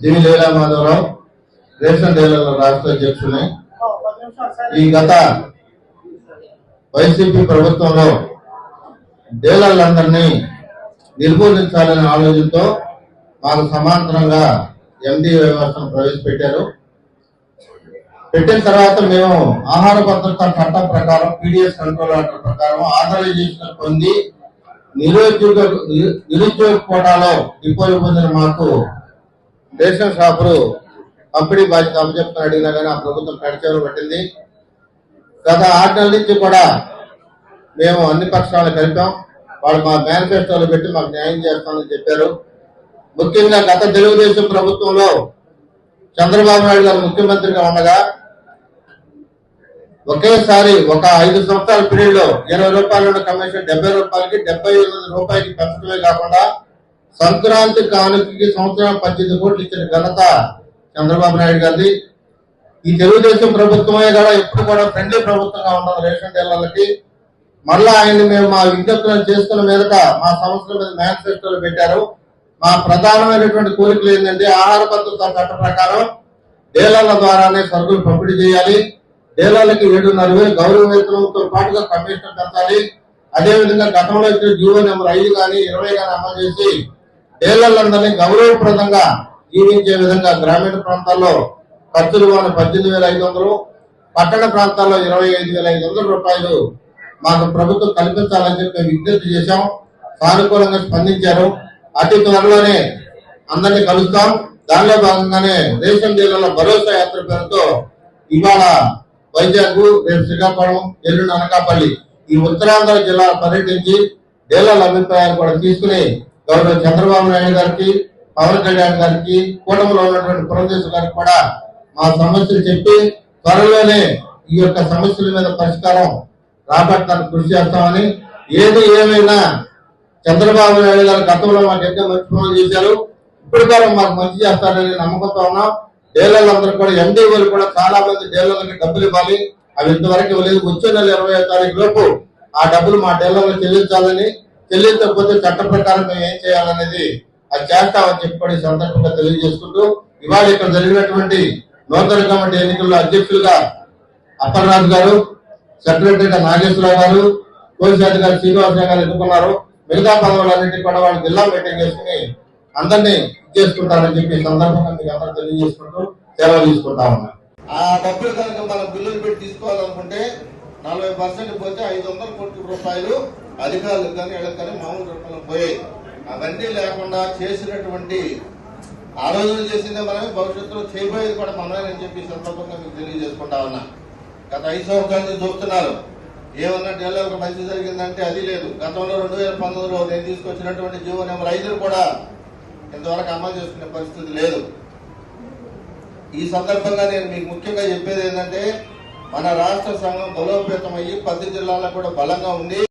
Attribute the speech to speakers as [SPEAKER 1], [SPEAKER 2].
[SPEAKER 1] దివి లీలా Madhavarao ration డీలర్ల రాష్ట్ర అధ్యక్షుని ఈ గత వైసీపీ ప్రభుత్వంలో డీలర్లందరినీ నిర్మూలించాలనే ఆలోచనతో మాకు సమాంతరంగా ఎండి వ్యవస్థను ప్రవేశపెట్టారు. పెట్టిన తర్వాత మేము ఆహార భద్రత చట్టం ప్రకారం పీడిఎస్ కంట్రోల్ ఆర్డర్ ప్రకారం ఆథరైజేషన్ పొంది నిరుద్యోగ నిరుద్యోగ కోటాలో డిపో పొందిన మాకు రేషన్ షాపులు పంపిణీ బాధ్యత అప్పచెప్తున్న అడిగినా కానీ ఆ ప్రభుత్వం కడిచేలు పట్టింది. గత ఆరు నెలల నుంచి కూడా మేము అన్ని పక్షాలు కలిపాం. వాళ్ళు మా మేనిఫెస్టోలు పెట్టి మాకు న్యాయం చేస్తామని చెప్పారు. ముఖ్యంగా గత తెలుగుదేశం ప్రభుత్వంలో చంద్రబాబు నాయుడు గారు ముఖ్యమంత్రిగా ఉండగా ఒకేసారి ఒక ఐదు సంవత్సరాల పీరియడ్లో ఇరవై రూపాయలు ఉన్న కమిషన్ డెబ్బై రూపాయలకి డెబ్బై రూపాయలకి పెంచడమే కాకుండా సంక్రాంతి కానుకకి సంవత్సరం పద్దెనిమిది కోట్లు ఇచ్చిన ఘనత చంద్రబాబు నాయుడు గారిది. ఈ తెలుగుదేశం ప్రభుత్వమే కూడా ఎప్పుడు కూడా ఫ్రెండ్లీ ప్రభుత్వంగా ఉన్నది రేషన్ డీలర్లకి. మళ్ళా ఆయన మేము మా విజ్ఞప్తులను చేసుకున్న మీదట మా సంస్థల మీద మేనిఫెస్టోలు పెట్టారు. మా ప్రధానమైనటువంటి కోరికలు ఏంటంటే ఆహార భద్రత చట్ట ప్రకారం డీలర్ల ద్వారానే సరుకులు పంపిణీ చేయాలి. డీలర్లకి ఏడున్నర వేలు గౌరవ వేతనంతో పాటుగా కమిషనర్ పెంచాలి అదేవిధంగా గతంలో ఇచ్చిన జీవో నెంబర్ ఐదు కానీ ఇరవై కానీ అమలు చేసి డీలర్లందరినీ గౌరవప్రదంగా జీవించే విధంగా గ్రామీణ ప్రాంతాల్లో ఖర్చులు వాళ్ళు పద్దెనిమిది వేల ఐదు వందలు పట్టణ ప్రాంతాల్లో ఇరవై ఐదు వేల ఐదు వందల రూపాయలు మాకు ప్రభుత్వం కల్పించాలని చెప్పి మేము విజ్ఞప్తి చేశాం. సానుకూలంగా స్పందించారు. అతి త్వరలోనే అందరినీ కలుస్తాం. దానిలో భాగంగానే రేషన్ డీలర్ల భరోసా యాత్ర పేరుతో ఇవాళ వైజాగ్ రేపు శ్రీకాకుళం ఎల్లుండి అనకాపల్లి ఈ ఉత్తరాంధ్ర జిల్లా పర్యటించి డీలర్ల అభిప్రాయాలు కూడా తీసుకుని గౌరవ చంద్రబాబు నాయుడు గారికి పవన్ కళ్యాణ్ గారికి కూటమిలో ఉన్నటువంటి పురంధేశ్వర గారికి కూడా మా సమస్యలు చెప్పి త్వరలోనే ఈ యొక్క సమస్యల మీద పరిష్కారం రాబట్టడానికి కృషి చేస్తామని ఏది ఏమైనా చంద్రబాబు నాయుడు గారు గతంలో మాకు ఎంతో మంచి పనులు చేశారు. ఇప్పుడు కూడా మాకు మంచి చేస్తారని నమ్మకంతో ఉన్నాం. డీలర్లందరూ కూడా ఎండీఓలు కూడా చాలా మంది డీలర్లకి డబ్బులు ఇవ్వాలి. అవి ఇంతవరకు ఇవ్వలేదు. వచ్చే నెల ఇరవై తారీఖు లోపు ఆ డబ్బులు మా డీలర్లు చెల్లించాలని చెల్లించకపోతే చట్ట ప్రకారం మేము ఏం చేయాలనేది అది చేస్తామని చెప్పి కూడా సందర్భంగా తెలియజేసుకుంటూ ఇవాళ ఇక్కడ జరిగినటువంటి నూతన కమిటీ ఎన్నికల్లో అధ్యక్షులుగా అప్పలరాజు గారు సెక్రటరీగా నాగేశ్వరరావు గారు పోలీస్ అధికారి శ్రీనివాసరావు గారు ఎన్నుకున్నారు. మిగతా పదవులన్నింటినీ కూడా వాళ్ళు జిల్లా మీటింగ్ చేసుకుని అందరినీ చేసుకుంటారని చెప్పి సందర్భంగా మీకు అందరూ తెలియజేసుకుంటూ సెలవు తీసుకుంటా ఉన్నారు ఆ డబ్బులు కనుక మనం బిల్లులు పెట్టి తీసుకోవాలనుకుంటే నలభై పర్సెంట్ పోతే ఐదు వందల కోట్ల రూపాయలు అధికారులకు కానీ వీళ్ళకి కానీ మామూలు రూపంలో పోయాయి. అవన్నీ లేకుండా చేసినటువంటి ఆ రోజున చేసిందే మనమే భవిష్యత్తులో చేయబోయేది కూడా మనమేనని చెప్పి సందర్భంగా మీకు తెలియజేసుకుంటా ఉన్నా. గత ఐదు సంవత్సరాల చూస్తున్నారు. ఏమన్నా డెవలప్ మంచి జరిగిందంటే అది లేదు. గతంలో రెండు వేల పంతొమ్మిదిలో నేను తీసుకొచ్చినటువంటి జీవో నెంబర్ ఐదును కూడా ఇంతవరకు అమలు చేసుకునే పరిస్థితి లేదు. ఈ సందర్భంగా నేను మీకు ముఖ్యంగా చెప్పేది ఏంటంటే మన రాష్ట్ర సంఘం బలోపేతం అయ్యి పది జిల్లాల్లో కూడా బలంగా ఉంది.